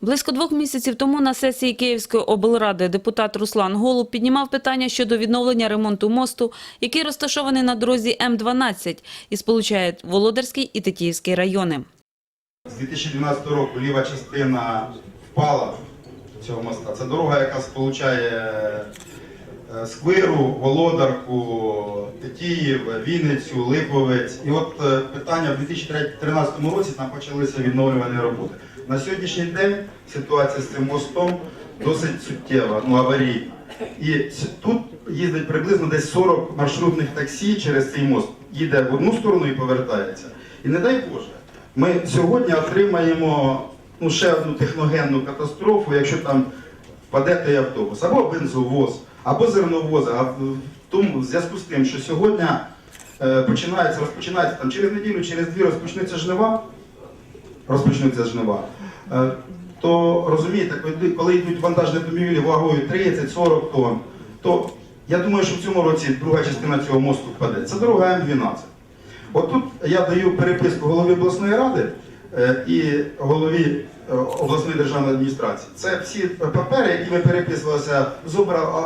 Близько двох місяців тому на сесії Київської облради депутат Руслан Голуб піднімав питання щодо відновлення ремонту мосту, який розташований на дорозі М-12 і сполучає Володарський і Тетіївський райони. З 2012 року ліва частина впала цього моста. Це дорога, яка сполучає Сквиру, Володарку, Тетіїв, Вінницю, Липовець. І от е, питання в 2013 році там почалися відновлювані роботи. На сьогоднішній день ситуація з цим мостом досить суттєва, ну аварійна. І тут їздить приблизно десь 40 маршрутних таксі через цей мост. Їде в одну сторону і повертається. І не дай Боже, ми сьогодні отримаємо ну, ще одну техногенну катастрофу, якщо там впаде той автобус, або бензовоз, або зерновоз. А в тому в зв'язку з тим, що сьогодні е, починається, розпочинається там через неділю, через дві розпочнуться жнива, розпочнуться жнива. Е, то розумієте, коли- коли йдуть вантажні автомобілі вагою 30-40 тонн, то я думаю, що в цьому році друга частина цього мосту впаде. Це дорога М12. От тут я даю переписку голові обласної ради і голові е, обласної державної адміністрації. Це всі папери, які ми переписувалися з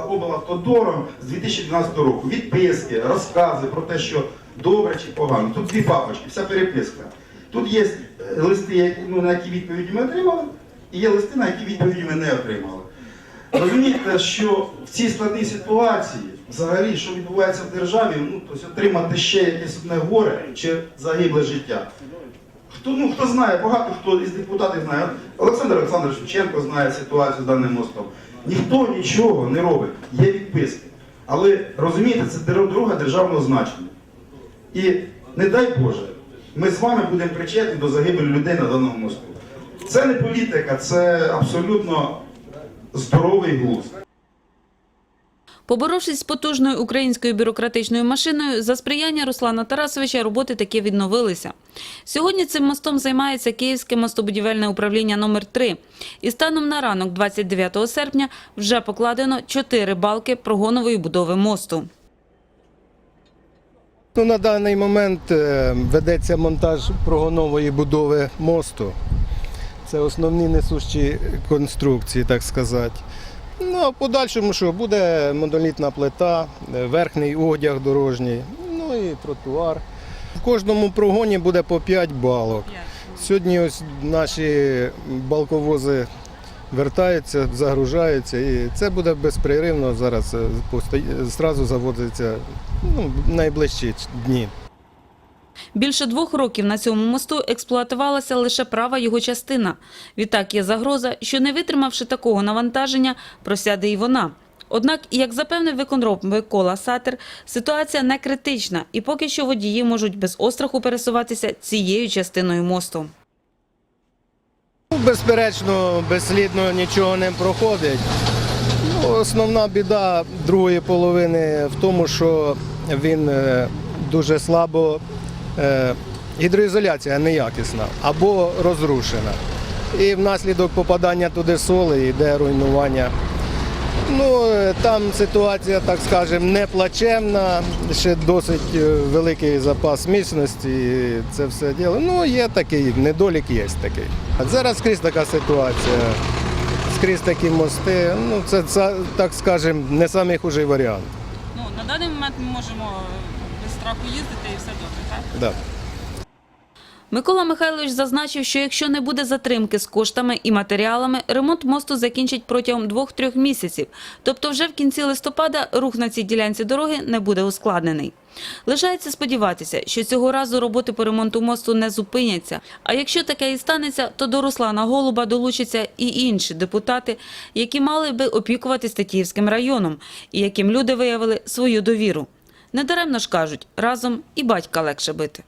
облавтодором з 2012 року. Відписки, розкази про те, що добре чи погано. Тут дві папочки, вся переписка. Тут є е, листи, ну, на які відповіді ми отримали, і є листи, на які відповіді ми не отримали. Розумієте, що в цій складній ситуації, взагалі, що відбувається в державі, ну, тобто отримати ще якесь одне горе чи загибле життя. Хто, ну, хто знає, багато хто із депутатів знає. Олександр Олександрович Шевченко знає ситуацію з даним мостом. Ніхто нічого не робить, є відписки. Але розумієте, це дорога державного значення. І не дай Боже, ми з вами будемо причетні до загибелі людей на даному мосту. Це не політика, це абсолютно здоровий глузд. Поборовшись з потужною українською бюрократичною машиною, за сприяння Руслана Тарасовича роботи таки відновилися. Сьогодні цим мостом займається Київське мостобудівельне управління номер 3 І станом на ранок 29 серпня вже покладено 4 балки прогонової будови мосту. Ну, на даний момент е, ведеться монтаж прогонової будови мосту. Це основні несущі конструкції, так сказати. Ну, а в подальшому що буде монолітна плита, е, верхній одяг дорожній, ну і тротуар. В кожному прогоні буде по 5 балок. Сьогодні ось наші балковози вертаються, загружаються, і це буде безперервно зараз е, зразу заводиться ну, в найближчі дні. Більше двох років на цьому мосту експлуатувалася лише права його частина. Відтак є загроза, що не витримавши такого навантаження, просяде і вона. Однак, як запевнив виконроб Микола Сатер, ситуація не критична, і поки що водії можуть без остраху пересуватися цією частиною мосту. Ну, Безперечно, безслідно нічого не проходить. Ну, основна біда другої половини в тому, що він е, дуже слабо гідроізоляція неякісна або розрушена. І внаслідок попадання туди соли йде руйнування. Ну, е, там ситуація, так скажемо, не плачевна, ще досить е, великий запас міцності, це все діло. Ну, є такий, недолік є такий. А Зараз скрізь така ситуація, скрізь такі мости. Ну, це, так скажемо, не найхужий варіант. Ну на даний момент ми можемо страху їздити і все добре, так? Да. Микола Михайлович зазначив, що якщо не буде затримки з коштами і матеріалами, ремонт мосту закінчить протягом двох-трьох місяців. Тобто вже в кінці листопада рух на цій ділянці дороги не буде ускладнений. Лишається сподіватися, що цього разу роботи по ремонту мосту не зупиняться. А якщо таке і станеться, то до Руслана Голуба долучаться і інші депутати, які мали би опікуватись Тетіївським районом і яким люди виявили свою довіру. Недаремно ж кажуть, разом і батька легше бити.